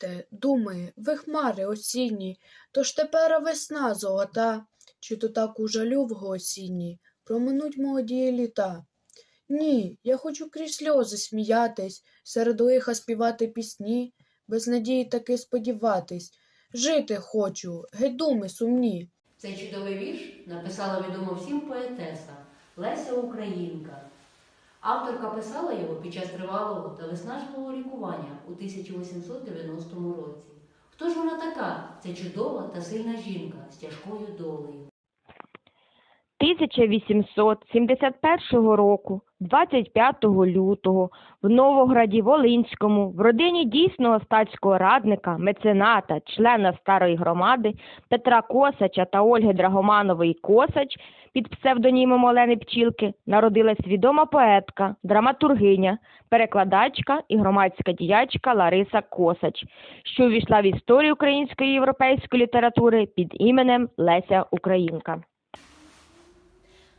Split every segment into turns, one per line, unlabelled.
Глядьте, думає, ви хмари осінні, то ж тепер весна золота, чи то так у жалю осінні проминуть молоді літа. Ні, я хочу крізь сльози сміятись, серед лиха співати пісні, без надії таки сподіватись. Жити хочу, геть думи сумні.
Цей чудовий вірш написала відома всім поетеса Леся Українка. Авторка писала його під час тривалого та виснажливого лікування у 1890 році. Хто ж вона така? Це чудова та сильна жінка з тяжкою долею.
1871 року, 25 лютого, в Новограді Волинському, в родині дійсного статського радника, мецената, члена старої громади Петра Косача та Ольги Драгоманової Косач під псевдонімом Олени Пчілки народилась відома поетка, драматургиня, перекладачка і громадська діячка Лариса Косач, що увійшла в історію української і європейської літератури під іменем Леся Українка.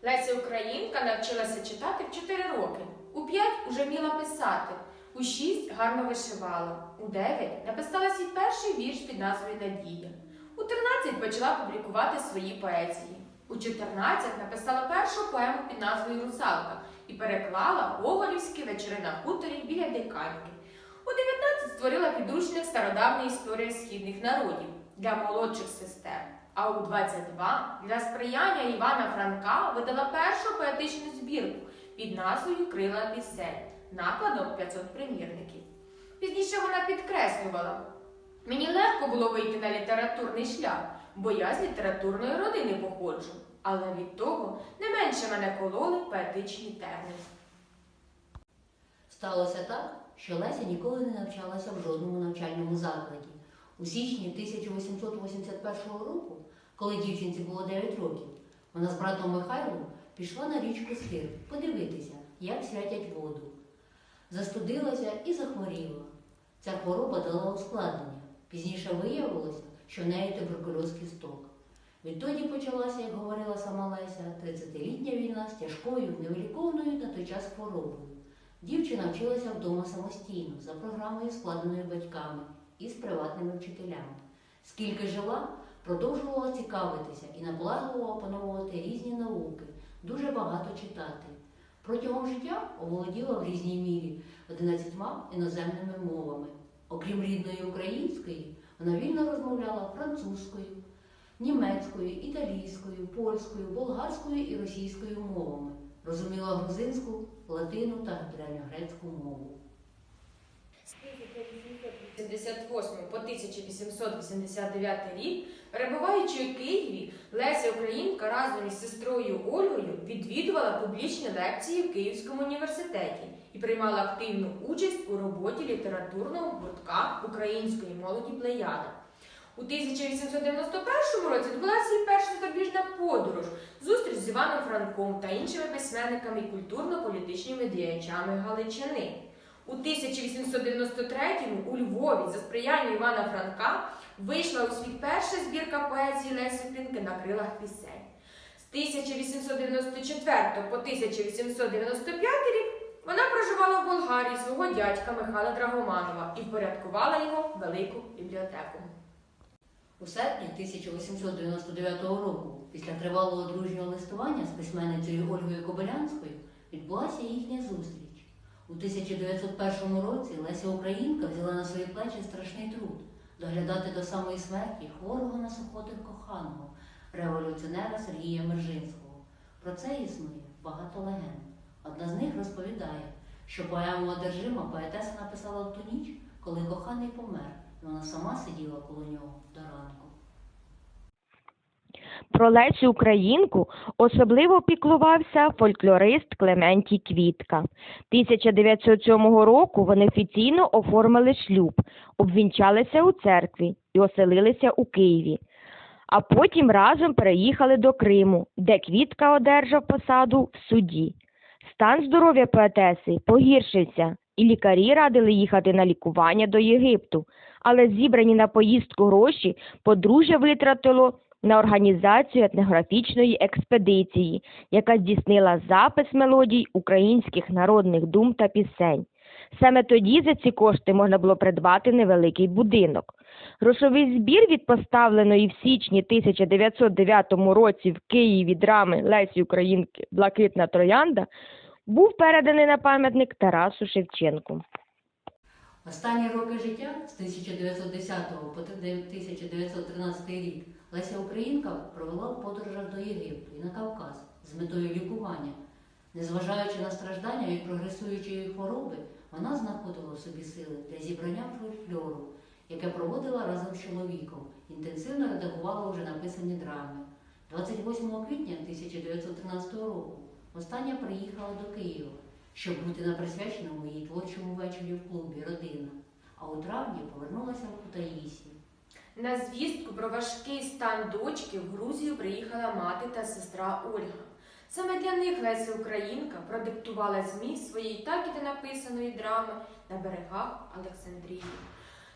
Леся Українка навчилася читати в 4 роки. У 5 уже вміла писати. У 6 гарно вишивала. У 9 написала свій перший вірш під назвою Надія. У 13 почала публікувати свої поезії. У 14 написала першу поему під назвою Русалка і переклала Гоголівські вечори на хуторі біля Диканьки. У 19 створила підручник стародавня історія східних народів для молодших сестер. А у 22 для сприяння Івана Франка видала першу поетичну збірку під назвою Крила пісень накладом 500 примірників. Пізніше вона підкреслювала: мені легко було вийти на літературний шлях, бо я з літературної родини походжу, але від того не менше мене кололи поетичні терміни.
Сталося так, що Леся ніколи не навчалася в жодному навчальному закладі. У січні 1881 року, коли дівчинці було 9 років, вона з братом Михайлом пішла на річку Стир подивитися, як святять воду. Застудилася і захворіла. Ця хвороба дала ускладнення. Пізніше виявилося, що в неї туберкульоз кісток. Відтоді почалася, як говорила сама Леся, 30-літня війна з тяжкою, невиліковною на той час хворобою. Дівчина вчилася вдома самостійно, за програмою, складеною батьками і з приватними вчителями. Скільки жила, продовжувала цікавитися і наполегливо опановувати різні науки, дуже багато читати. Протягом життя оволоділа в різній мірі 11 іноземними мовами. Окрім рідної української, вона вільно розмовляла французькою, німецькою, італійською, польською, болгарською і російською мовами. Розуміла грузинську, латину та древньогрецьку мову.
З 1888 по 1889 рік, перебуваючи у Києві, Леся Українка разом із сестрою Ольгою відвідувала публічні лекції в Київському університеті і приймала активну участь у роботі літературного гуртка української молоді Плеяда. У 1891 році відбулася її перша зарубіжна подорож, зустріч з Іваном Франком та іншими письменниками і культурно-політичними діячами Галичини. У 1893-му у Львові за сприяння Івана Франка вийшла у світ перша збірка поезії Лесі Українки на крилах пісень. З 1894 по 1895 рік вона проживала в Болгарії свого дядька Михайла Драгоманова і впорядкувала його велику бібліотеку.
У серпні 1899 року, після тривалого дружнього листування з письменницею Ольгою Кобилянською, відбулася їхня зустріч. У 1901 році Леся Українка взяла на свої плечі страшний труд доглядати до самої смерті хворого на сухотих коханого, революціонера Сергія Мержинського. Про це існує багато легенд. Одна з них розповідає, що поему одержима поетеса написала в ту ніч, коли коханий помер, і вона сама сиділа коло нього до ранку.
Про Лесю Українку особливо піклувався фольклорист Клементій Квітка. 1907 року вони офіційно оформили шлюб, обвінчалися у церкві і оселилися у Києві. А потім разом переїхали до Криму, де Квітка одержав посаду в суді. Стан здоров'я поетеси погіршився, і лікарі радили їхати на лікування до Єгипту, але зібрані на поїздку гроші подружжя витратило на організацію етнографічної експедиції, яка здійснила запис мелодій українських народних дум та пісень. Саме тоді за ці кошти можна було придбати невеликий будинок. Грошовий збір від поставленої в січні 1909 році в Києві драми Лесі Українки Блакитна троянда був переданий на пам'ятник Тарасу Шевченку.
Останні роки життя з 1910 по 1913 рік Леся Українка провела в подорожах до Єгипту і на Кавказ з метою лікування. Незважаючи на страждання від прогресуючої хвороби, вона знаходила в собі сили для зібрання фольклору, яке проводила разом з чоловіком, інтенсивно редагувала вже написані драми. 28 квітня 1913 року остання приїхала до Києва, щоб бути на присвяченому її творчому вечорі в клубі Родина, а у травні повернулася в Кутаїсі.
На звістку про важкий стан дочки в Грузію приїхала мати та сестра Ольга. Саме для них Леся Українка продиктувала зміст своєї так і не написаної драми на берегах Олександрії.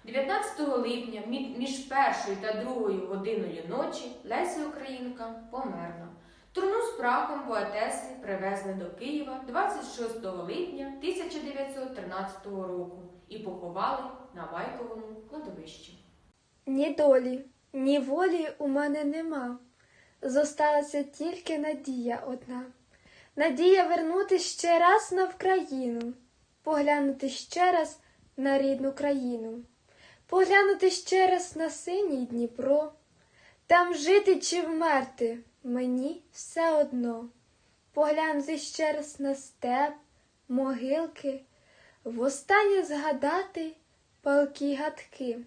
19 липня між першою та другою годиною ночі Леся Українка померла. Труну з прахом поетеси привезли до Києва 26 липня 1913 року і поховали на Вайковому кладовищі.
Ні долі, ні волі у мене нема. Зосталася тільки надія одна. Надія вернути ще раз на Вкраїну, поглянути ще раз на рідну країну, поглянути ще раз на синій Дніпро. Там жити чи вмерти мені все одно. Поглянути ще раз на степ, могилки, востаннє згадати палкі гадки.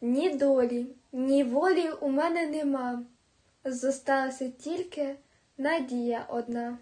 Ні долі, ні волі у мене нема. Зосталася тільки надія одна.